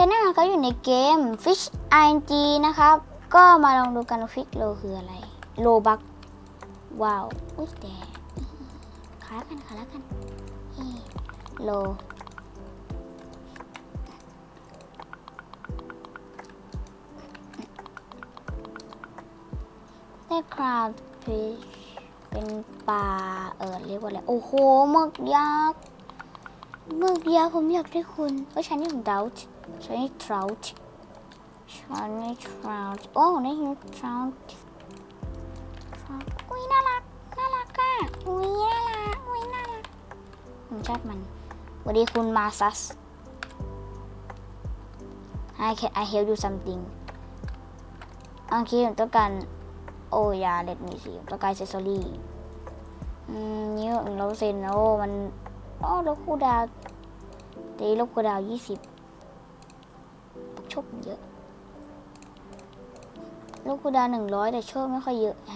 ชแนลเขาอยู่ในเกม Fish ING นะครับ ก็มาลองดูกันว่า Fish Low คืออะไร โลบักว้าว อุ้ยแต่ขาละกันขาละกันโลได้คราวฟิชเป็นปลา เออเรียกว่าอะไร โอ้โหหมึกยักษ์หมึกยักษ์ผมอยากได้คุณเพราะฉันนี่ของดาวช ฉันนี่ทราวชฉันนี่ทราวชโอ้ได้ยินทราวชอุ้ยน่ารักน่ารักอะอุ้ยน่ารักอุ้ยน่ารักผมชอบมันสวัสดีคุณมาซัส I can I help you something โอเคผมต้องการโอ้ยาเล็ดมีสิต้องการเซสซอรี่อืมเยอะเราเซ็นโอ้มันโอ้ลบคูดาวตีลบคูดาวยี่สิบ โชคเยอะลบคูดาหนึ่งร้อยแต่โชคไม่ค่อยเยอะไง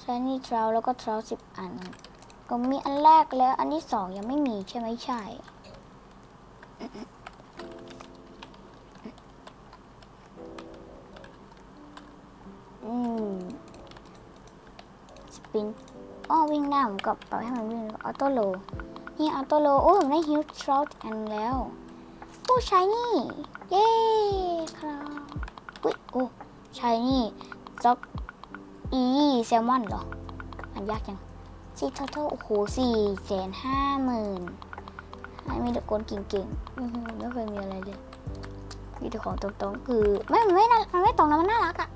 ใช้นี่ทราวแล้วก็ทราวสิบอัน ก็มีอันแรกแล้ว อันที่สองยังไม่มีใช่ไหมใช่ อืม สปิน อ้อวิ่งหน้าผมกับปล่อยให้มันวิ่งออโต้โล นี่ออโตโลโอ้ผมได้ฮิวทรอตอันแล้ว ผู้ชายนี่ เย้ครับอุ้ยโอ้ชายนี่จ็อกอีแซลมอนเหรอ อันยากจังซีทอทโอ้โหสี่แสนห้าหมื่นมีแต่คนเก่งๆไม่เคยมีอะไรเลย มีแต่ของตรงๆคือไม่มันไม่น่ามันไม่ตรงนะมันน่ารักอะ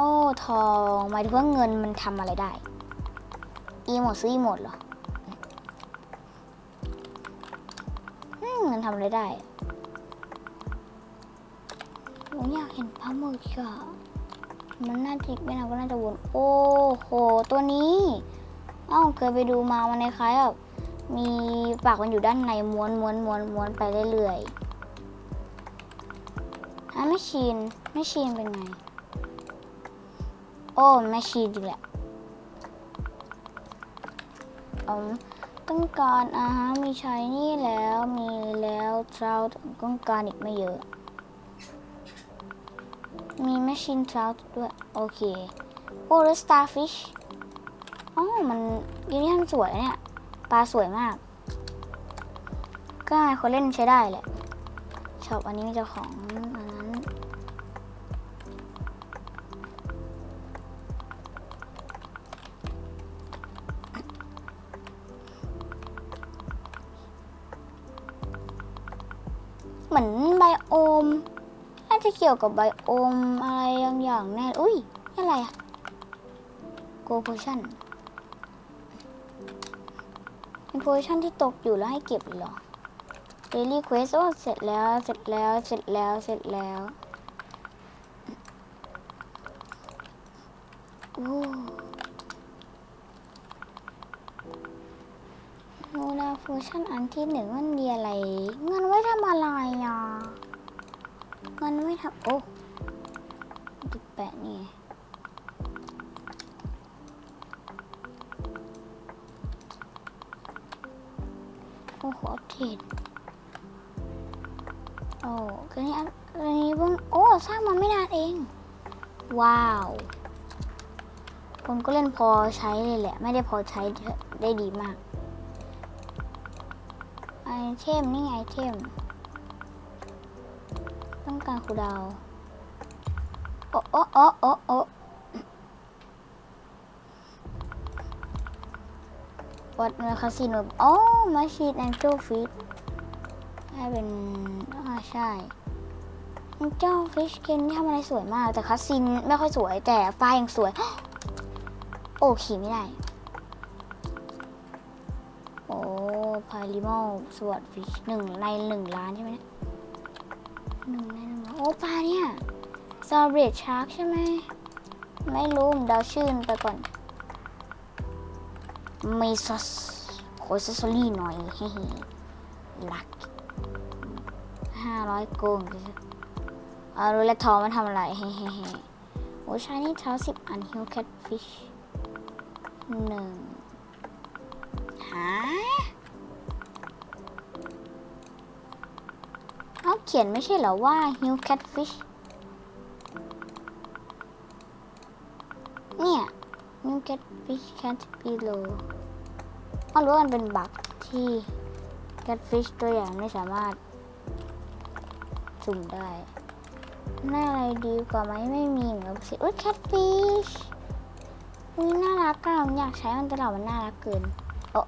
โอ้ทองหมายถึงว่าเงินมันทำอะไรได้อีโมดซื้ออีโมดเหรอเงินทำอะไรได้ผมอยากเห็นปลาหมึกอะมันน่าจิกไม่นานก็น่าจะวนโอ้โห ตัวนี้เอ้าเคยไปดูมามันในคล้ายแบบมีปากมันอยู่ด้านในม้วนม้วนม้วนม้วนไปเรื่อยๆอะแมชชีนแมชชีนเป็นไง อ้แมชชีนอีกแหละอืมต้องการอาหารมีใช้นี่แล้วมีแล้วทราต้องการอีกไม่เยอะ มีแมชชีนทราด้วย โอเค โอ้แล้วสตาร์ฟิชอ๋อมันยูนี่ทำสวยเนี่ย ปลาสวยมาก ก็ให้คนเล่นใช้ได้แหละชอบอันนี้มีเจ้าของ มือนไบโอม น่าจะเกี่ยวกับไบโอมอะไรอย่างแน่ อุ้ยนี่อะไรอะโกโพชั่นเป็นโพชั่นที่ตกอยู่แล้วให้เก็บหรอ Daily Quest โอ้เสร็จแล้ว เสร็จแล้ว เสร็จแล้ว เสร็จแล้วโอ้โมนาโพชั่นอันที่หนึ่งมันมีอะไรเงินไว้ทำ อะไรอะเงินไว้ทำโอ้ดิแปะนี่ไงโอ้โหอัปเดตโอ้คือนี้อันอันนี้เพิ่งโอ้สร้างมาไม่นานเอง ว้าวคนก็เล่นพอใช้เลยแหละ ไม่ได้พอใช้ได้ดีมาก ไอเทม นี่ไอเทม ต้องการคูลดาวน์โอ้โอ้โอ้โอ้โอ้วัดเงินคาสิโนโอ้มาชีดแองเจิลฟิตให้เป็นอ่าใช่แองเจิลฟิชเกนนี่ทำอะไรสวยมาก แต่คาสินไม่ค่อยสวย แต่ไฟล์ยังสวย โอ้ขี่ไม่ได้ โอ้พาริมอลสวอตฟิชหนึ่งในหนึ่งล้านใช่ไหมเนี่ย หนึ่งในหนึ่งล้านโอ้ปลาเนี่ยซาเบรดชาร์กใช่ไหม ไม่รู้เดาชื่อมันไปก่อนมีซอสโคซอสลี่หน่อยเฮ้ๆลักห้าร้อยโกงเอารู้แล้วทองมันทำอะไรเฮ้ๆโอ้ชายนี่เท้าสิบอันฮิวแคทฟิชหนึ่งหา เขียนไม่ใช่เหรอว่าฮิวแคทฟิชเนี่ยฮิวแคทฟิชแคทบิโลเขารู้ว่ามันเป็นบักที่แคทฟิชตัวอย่างไม่สามารถสุ่มได้หน้าอะไรดีกว่าไหมไม่มีเหมือนกับสิอุ้ยแคทฟิชอุ้ยน่ารักอะผมอยากใช้มันตลอดมันน่ารักเกินโอ้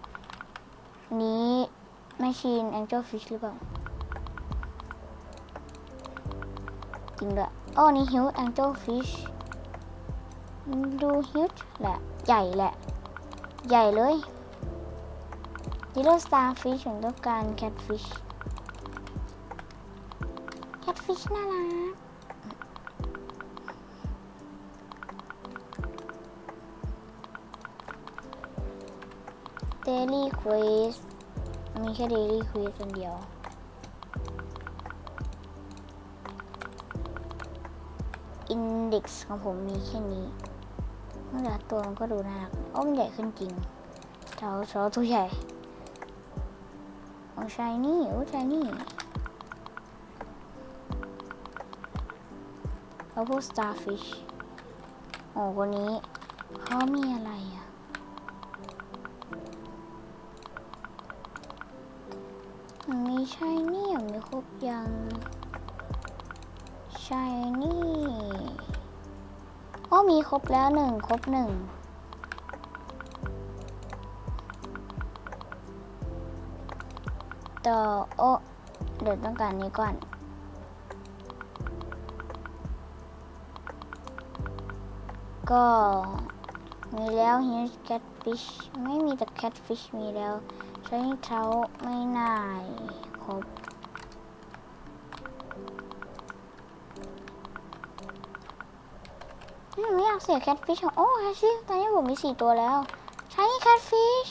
นี้แมชชีนแองเจิลฟิชหรือเปล่า จริงด้วยโอ้นี่ฮิวแองเจิลฟิชดูฮิวแหละใหญ่แหละ ใหญ่เลยจิโรสตาร์ฟิชผมต้องการแคทฟิชแคทฟิชน่ารักเดลี่ควีสมีแค่เดลี่ควีสคนเดียว อินด็กซ์ของผมมีแค่นี้เมื่อตัวมันก็ดูน่ารักอ้มใหญ่ขึ้นจริงเท้าเท้าตัวใหญ่โอ้ชายนี่โอ้ชายนี่แล้วพวก starfish โอ้คนนี้เขามีอะไรอะมีชายนี่ยังมีครบยัง ชายนี่โอ้มีครบแล้วหนึ่งครบหนึ่งต่อโอ้เดี๋ยวต้องการนี้ก่อนก็มีแล้วฮิวแคทฟิชไม่มีแต่แคทฟิชมีแล้วใช้เท้าไม่น่า สียแคทฟิชโอ้แคทฟิชตอนนี้ผมมีสี่ตัวแล้ว ใช้แคทฟิช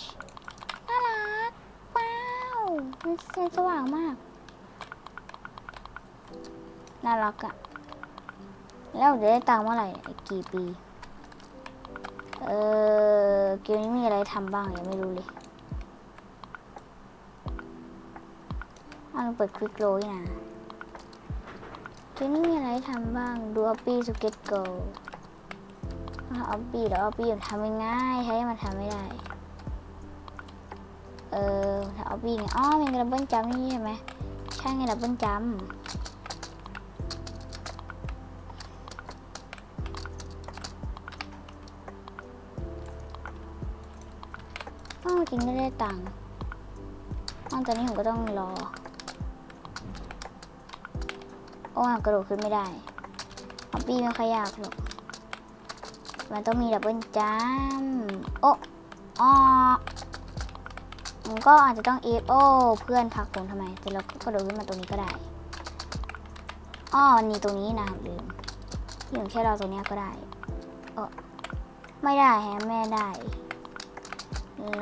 น่ารักว้าวมันแสงสว่างมาก น่ารักอะแล้วจะได้ตังค์เมื่อไหร่อีกกี่ปี เออเกมนี้มีอะไรทำบ้างยังไม่รู้เลยเอาเปิดควิกโรยนะเกมนี้มีอะไรทำบ้างดูออปปี้สเก็ตโกล ออปปี้แล้วออปปี้มันทำง่ายใช้มันทำไม่ได้ เออถ้าออปปี้ไงอ๋อมีดับเบิลจัมนี่ใช่ไหมใช่ไงดับเบิลจัมป์อ้าวจริงไม่ได้ตังค์อ้าวตอนนี้ผมก็ต้องรอ โอ้กระโดดขึ้นไม่ได้ออปปี้ไม่ค่อยยากหรอก มันต้องมีดับเบิลจัมโอ้อ๋อผมก็อาจจะต้องเอฟโอเพื่อนผลักผมทำไมแต่เราก็กระโดดขึ้นมาตรงนี้ก็ได้อ้อมันมีตรงนี้นะลืมที่แค่รอตรงเนี้ยก็ได้เออไม่ได้แฮะแม่ได้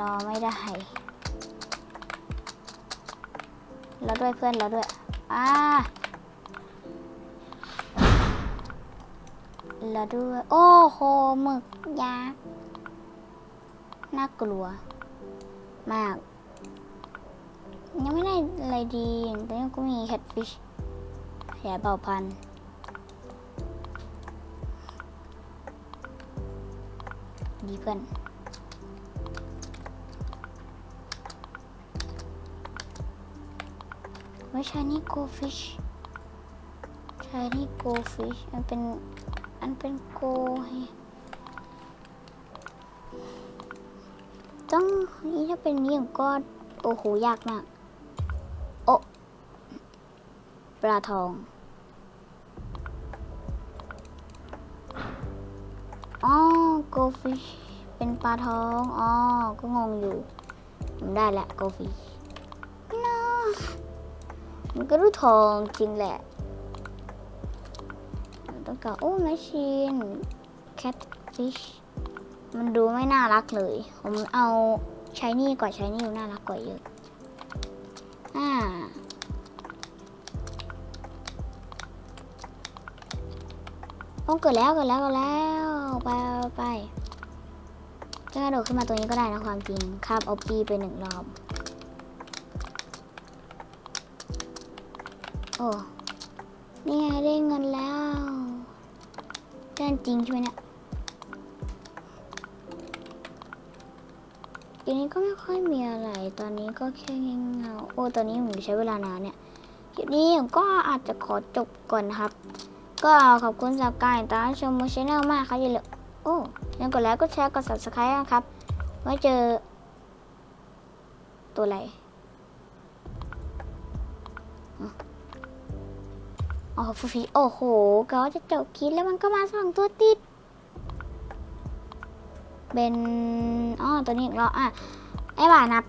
รอไม่ได้รอด้วยเพื่อนรอด้วยอ่า แล้วด้วย โอ้โหหมึกยักษ์น่ากลัว มาก ยังไม่ได้อะไรดีแต่ยังก็มีแคทฟิชขยายเผ่าพันธุ์ดีเพื่อนว่าชานี่โกฟิชชานี่โกฟิชมันเป็น อันเป็นโกให้ต้องนี่ถ้าเป็นนี้ก็ โอ้โห ยากมาก โอปลาทอง อ๋อ โกฟิช เป็นปลาทอง อ๋อ ก็งงอยู่ผมได้แหละโกฟิชน่ามันก็รู้ทองจริงแหละ ต้องกาโอ้แมชชีนแคทฟิชมันดูไม่น่ารักเลย ผมเอาใช้นี่ก่อนใช้นี่ดูน่ารักกว่าเยอะอ่าอต้องเกิดแล้วเกิดแล้วเกิดแล้วไปไปจะกระโดดขึ้นมาตรงนี้ก็ได้นะความจริงคาบเอาปีไปหนึ่งรอบ โอ้ นี่ไงได้เงินแล้วได้เงิน จริงใช่ไหมเนี่ยทีนี้ก็ไม่ค่อยมีอะไร ตอนนี้ก็แค่เงาโอ้ ตอนนี้ผมใช้เวลานานเนี่ยคลิปนี้ผมก็อาจจะขอจบก่อนครับ ก็ขอบคุณสำหรับการติดตามชมมูชแนลมากครับอย่าลืมโอ้อยังกดไลค์ กดแชร์ กด subscribe นะครับ ไว้เจอ ตัวอะไร อ๋อฟูฟีโอ้โห ก็จะจบคิดแล้วมันก็มาสองตัวติด เป็นอ๋อตัวนี้อีกแล้วอะไอ้บ่านับ